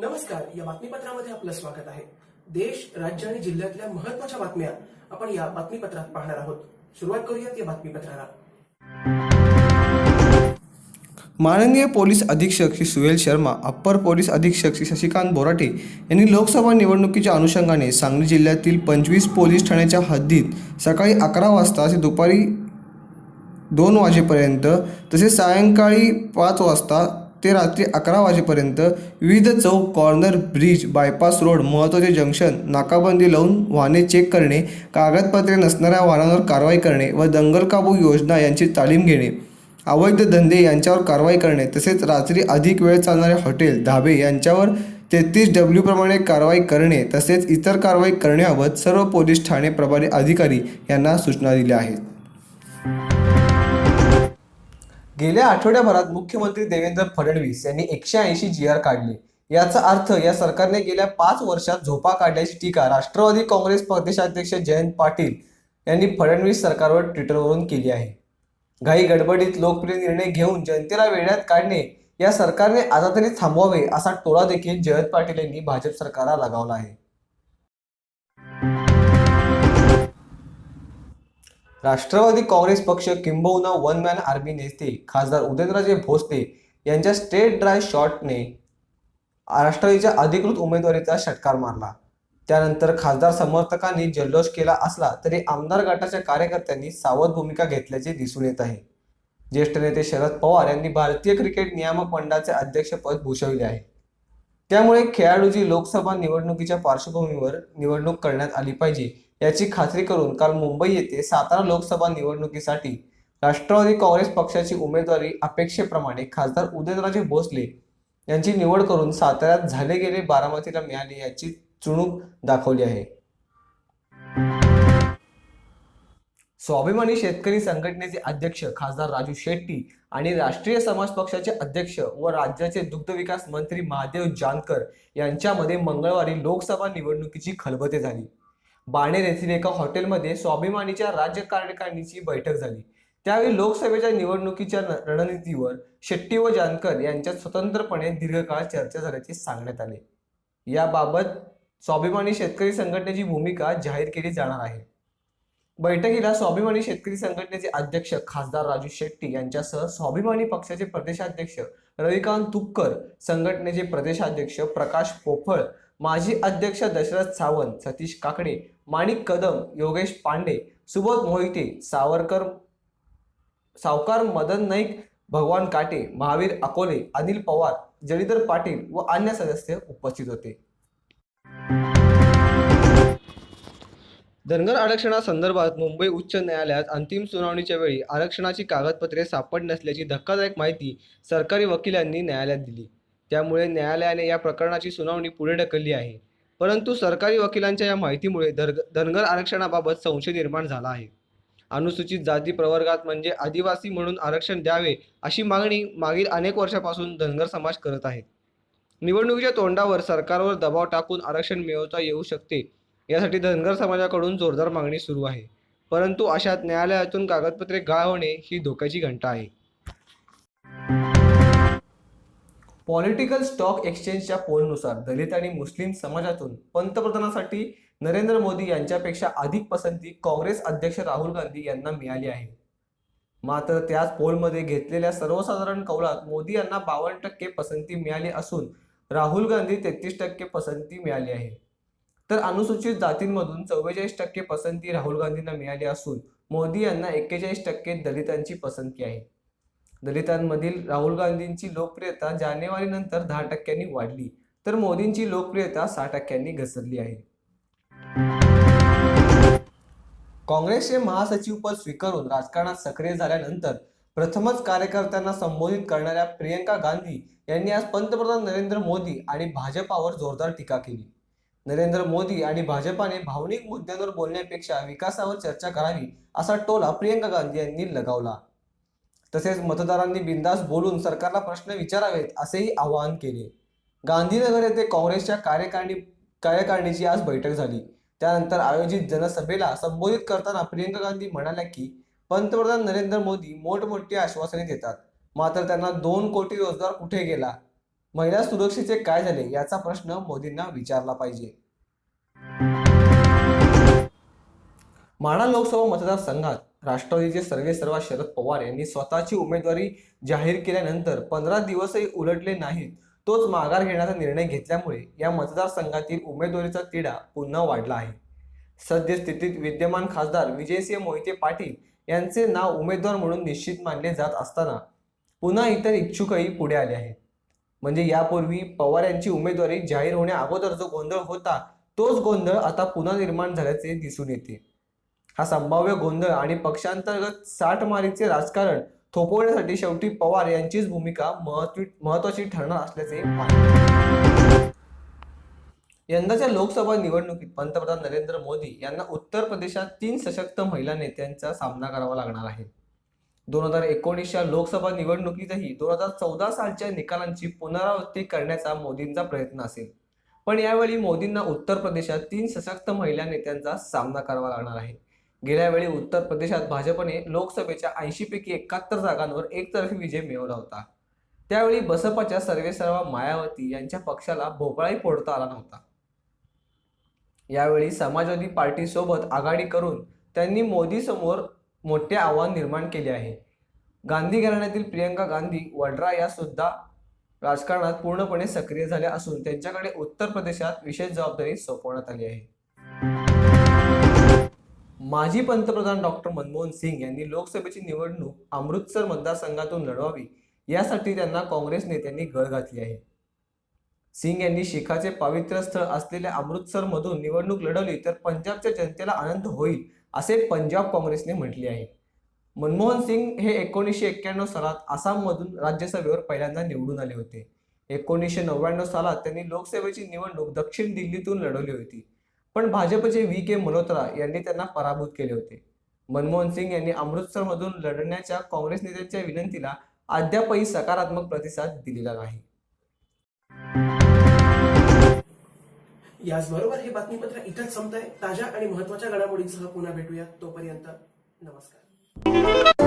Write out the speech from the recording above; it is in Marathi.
नमस्कार या बातमीपत्रामध्ये आपलं स्वागत आहे. देश राज्य आणि जिल्ह्यातल्या महत्त्वाच्या बातम्या आपण या बातमीपत्रात पाहणार आहोत. सुरुवात करूयात या बातमीपत्राला. माननीय पोलीस अधीक्षक श्री सुहेल शर्मा अप्पर पोलीस अधीक्षक श्री शशिकांत बोराटे यांनी लोकसभा निवडणुकीच्या अनुषंगाने सांगली जिल्ह्यातील पंचवीस पोलीस ठाण्याच्या हद्दीत सकाळी अकरा वाजता ते दुपारी दोन वाजेपर्यंत तसेच सायंकाळी पाच वाजता ते रात्री अकरा वाजेपर्यंत विविध चौक कॉर्नर ब्रिज बायपास रोड महत्त्वाचे जंक्शन नाकाबंदी लावून वाहने चेक करणे कागदपत्रे नसणाऱ्या वाहनांवर कारवाई करणे व दंगल काबू योजना यांची तालीम घेणे. अवैध धंदे यांच्यावर कारवाई करणे तसेच रात्री अधिक वेळ चालणारे हॉटेल धाबे यांच्यावर तेहतीस डब्ल्यू प्रमाणे कारवाई करणे तसेच इतर कारवाई करण्याबाबत सर्व पोलीस ठाणे प्रभारी अधिकारी यांना सूचना दिल्या आहेत. गेल्या आठवड्याभरात मुख्यमंत्री देवेंद्र फडणवीस यांनी एकशे ऐंशी जी आर काढले. याचा अर्थ या सरकारने गेल्या पाच वर्षात झोपा काढल्याची टीका राष्ट्रवादी काँग्रेस प्रदेशाध्यक्ष जयंत पाटील यांनी फडणवीस सरकारवर ट्विटरवरून केली आहे. घाई गडबडीत लोकप्रिय निर्णय घेऊन जनतेला वेड्यात काढणे या सरकारने आता तरी थांबवावे असा टोळा देखील जयंत पाटील यांनी भाजप सरकारला लगावला आहे. राष्ट्रवादी काँग्रेस पक्ष किंबहुना वन मॅन आर्मी नेते खासदार उदयनराजे भोसले यांच्या स्टेट ड्राय शॉटने राष्ट्रवादीच्या अधिकृत उमेदवारीचा षटकार मारला. त्यानंतर खासदार समर्थकांनी जल्लोष केला असला तरी आमदार गटाच्या कार्यकर्त्यांनी सावध भूमिका घेतल्याचे दिसून येत आहे. ज्येष्ठ नेते शरद पवार यांनी भारतीय क्रिकेट नियामक मंडळाचे अध्यक्षपद भूषविले आहे. त्यामुळे खेळाडूची लोकसभा निवडणुकीच्या पार्श्वभूमीवर निवडणूक करण्यात आली पाहिजे. याची खात्री करून काल मुंबई येथे सातारा लोकसभा निवडणुकीसाठी राष्ट्रवादी काँग्रेस पक्षाची उमेदवारी अपेक्षेप्रमाणे खासदार उदयनराजे भोसले यांची निवड करून साताऱ्यात झाले गेले बारामतीला मिळाले याची चुणूक दाखवली आहे. स्वाभिमानी शेतकरी संघटनेचे अध्यक्ष खासदार राजू शेट्टी आणि राष्ट्रीय समाज पक्षाचे अध्यक्ष व राज्याचे दुग्ध विकास मंत्री महादेव जानकर यांच्यामध्ये मंगळवारी लोकसभा निवडणुकीची खलबते झाली. बाणेर येथील एका हॉटेलमध्ये स्वाभिमानीच्या राज्य कार्यकारिणीची बैठक झाली. त्यावेळी लोकसभेच्या निवडणुकीच्या रणनीतीवर शेट्टी व जानकर यांच्यात स्वतंत्रपणे दीर्घकाळ चर्चा झाल्याचे सांगण्यात आले. याबाबत स्वाभिमानी शेतकरी संघटनेची भूमिका जाहीर केली जाणार आहे. बैठकीला स्वाभिमानी शेतकरी संघटनेचे अध्यक्ष खासदार राजू शेट्टी यांच्यासह स्वाभिमानी पक्षाचे प्रदेशाध्यक्ष रविकांत तुपकर संघटनेचे प्रदेशाध्यक्ष प्रकाश पोफळ माजी अध्यक्ष दशरथ सावंत सतीश काकडे माणिक कदम योगेश पांडे सुबोध मोहिते सावरकर सावकार मदन नाईक भगवान काटे महावीर अकोले अनिल पवार जलीधर पाटील व अन्य सदस्य उपस्थित होते. धनगर आरक्षणासंदर्भात मुंबई उच्च न्यायालयात अंतिम सुनावणीच्या वेळी आरक्षणाची कागदपत्रे सापड नसल्याची धक्कादायक माहिती सरकारी वकिलांनी न्यायालयात दिली. त्यामुळे न्यायालयाने या प्रकरणाची सुनावणी पुढे ढकलली आहे. परंतु सरकारी वकिलांच्या या माहितीमुळे धर धनगर आरक्षणाबाबत संशय निर्माण झाला आहे. अनुसूचित जाती प्रवर्गात म्हणजे आदिवासी म्हणून आरक्षण द्यावे अशी मागणी मागील अनेक वर्षापासून धनगर समाज करत आहेत निवडणुकीच्या तोंडावर सरकारवर दबाव टाकून आरक्षण मिळवता येऊ शकते यासाठी धनगर समाजाकडून जोरदार मागणी सुरू आहे. परंतु अशात न्यायालयातून कागदपत्रे गाळ होणे ही धोक्याची घंटा आहे. पॉलिटिकल स्टॉक एक्सचेंजच्या पोलनुसार दलित आणि मुस्लिम समाजातून पंतप्रधानासाठी नरेंद्र मोदी यांच्यापेक्षा अधिक पसंती काँग्रेस अध्यक्ष राहुल गांधी यांना मिळाली आहे. मात्र त्याच पोलमध्ये घेतलेल्या सर्वसाधारण कौलात मोदी यांना बावन्न टक्के पसंती मिळाली असून राहुल गांधी तेहतीस टक्के पसंती मिळाली आहे. तर अनुसूचित जातींमधून चव्वेचाळीस टक्के पसंती राहुल गांधींना मिळाली असून मोदी यांना एक्केचाळीस टक्के दलितांची पसंती आहे. दलितांमधील राहुल गांधींची लोकप्रियता जानेवारीनंतर दहा टक्क्यांनी वाढली तर मोदींची लोकप्रियता सहा टक्क्यांनी घसरली आहे. काँग्रेसचे महासचिवपद स्वीकारून राजकारणात सक्रिय झाल्यानंतर प्रथमच कार्यकर्त्यांना संबोधित करणाऱ्या प्रियंका गांधी यांनी आज पंतप्रधान नरेंद्र मोदी आणि भाजपावर जोरदार टीका केली. नरेंद्र मोदी आणि भाजपाने भावनिक मुद्द्यांवर बोलण्यापेक्षा विकासावर चर्चा करावी असा टोला प्रियंका गांधी यांनी लगावला. तसेच मतदारांनी बिंदास बोलून सरकारला प्रश्न विचारावेत असेही आवाहन केले. गांधीनगर येथे काँग्रेसच्या कार्यकारिणी कार्यकारिणीची आज बैठक झाली. त्यानंतर आयोजित जनसभेला संबोधित करताना प्रियंका गांधी म्हणाल्या की पंतप्रधान नरेंद्र मोदी मोठमोठी आश्वासने देतात. मात्र त्यांना दोन कोटी रोजगार कुठे गेला? महिला सुरक्षेचे काय झाले? याचा प्रश्न मोदींना विचारला पाहिजे. माढा लोकसभा मतदारसंघात राष्ट्रवादीचे सर्वे सर्वा शरद पवार यांनी स्वतःची उमेदवारी जाहीर केल्यानंतर पंधरा दिवसही उलटले नाहीत. तोच माघार घेण्याचा निर्णय घेतल्यामुळे या मतदारसंघातील उमेदवारीचा तिढा पुन्हा वाढला आहे. सद्यस्थितीत विद्यमान खासदार विजयसिंह मोहिते पाटील यांचे नाव उमेदवार म्हणून निश्चित मानले जात असताना पुन्हा इतर इच्छुकही पुढे आले आहेत. म्हणजे यापूर्वी पवार यांची उमेदवारी जाहीर होण्या अगोदर जो गोंधळ होता तोच गोंधळ आता पुन्हा निर्माण झाल्याचे दिसून येते. हा संभाव्य गोंधळ आणि पक्षांतर्गत साठमारीचे राजकारण थोपवण्यासाठी शेवटी पवार यांचीच भूमिका महत्वी महत्वाची ठरणार असल्याचे यंदाच्या लोकसभा निवडणुकीत पंतप्रधान नरेंद्र मोदी यांना उत्तर प्रदेशात तीन सशक्त महिला नेत्यांचा सामना करावा लागणार आहे. दोन हजार एकोणीसच्या लोकसभा निवडणुकीतही दोन हजार चौदा सालच्या निकालांची पुनरावृत्ती करण्याचा मोदींचा प्रयत्न असेल. पण यावेळी मोदींना उत्तर प्रदेशात तीन सशक्त महिला नेत्यांचा सामना करावा लागणार आहे. गेल्या वेळी उत्तर प्रदेशात भाजपने लोकसभेच्या ऐंशी पैकी एकाहत्तर जागांवर एकतर्फी विजय मिळवला होता. त्यावेळी बसपाच्या सर्वेसर्वा मायावती यांच्या पक्षाला भोपाळाही फोडता आला नव्हता. यावेळी समाजवादी पार्टीसोबत आघाडी करून त्यांनी मोदी समोर मोठे आव्हान निर्माण केले आहे. गांधी घराण्यातील प्रियंका गांधी वड्रा या सुद्धा राजकारणात पूर्णपणे सक्रिय झाल्या असून त्यांच्याकडे उत्तर प्रदेशात विशेष जबाबदारी सोपवण्यात आली आहे. माजी पंतप्रधान डॉक्टर मनमोहन सिंग यांनी लोकसभेची निवडणूक अमृतसर मतदारसंघातून लढवावी यासाठी त्यांना काँग्रेस नेत्यांनी गळ घातली आहे. सिंग यांनी शिखाचे पावित्र्य स्थळ असलेल्या अमृतसरमधून निवडणूक लढवली तर पंजाबच्या जनतेला आनंद होईल असे पंजाब काँग्रेसने म्हटले आहे. मनमोहन सिंग हे एकोणीसशे एक्क्याण्णव सालात आसाममधून राज्यसभेवर पहिल्यांदा निवडून आले होते. एकोणीसशे नव्याण्णव सालात त्यांनी लोकसभेची निवडणूक दक्षिण दिल्लीतून लढवली होती. पण भाजपचे व्ही के मल्होत्रा यांनी त्यांना पराभूत केले होते. मनमोहन सिंग यांनी अमृतसरमधून लढण्याच्या काँग्रेस नेत्यांच्या विनंतीला अद्यापही सकारात्मक प्रतिसाद दिलेला नाही. याचबरोबर हे बातमीपत्र इथंच संपतंय. ताज्या आणि महत्त्वाच्या घडामोडींसह पुन्हा भेटूया तोपर्यंत नमस्कार.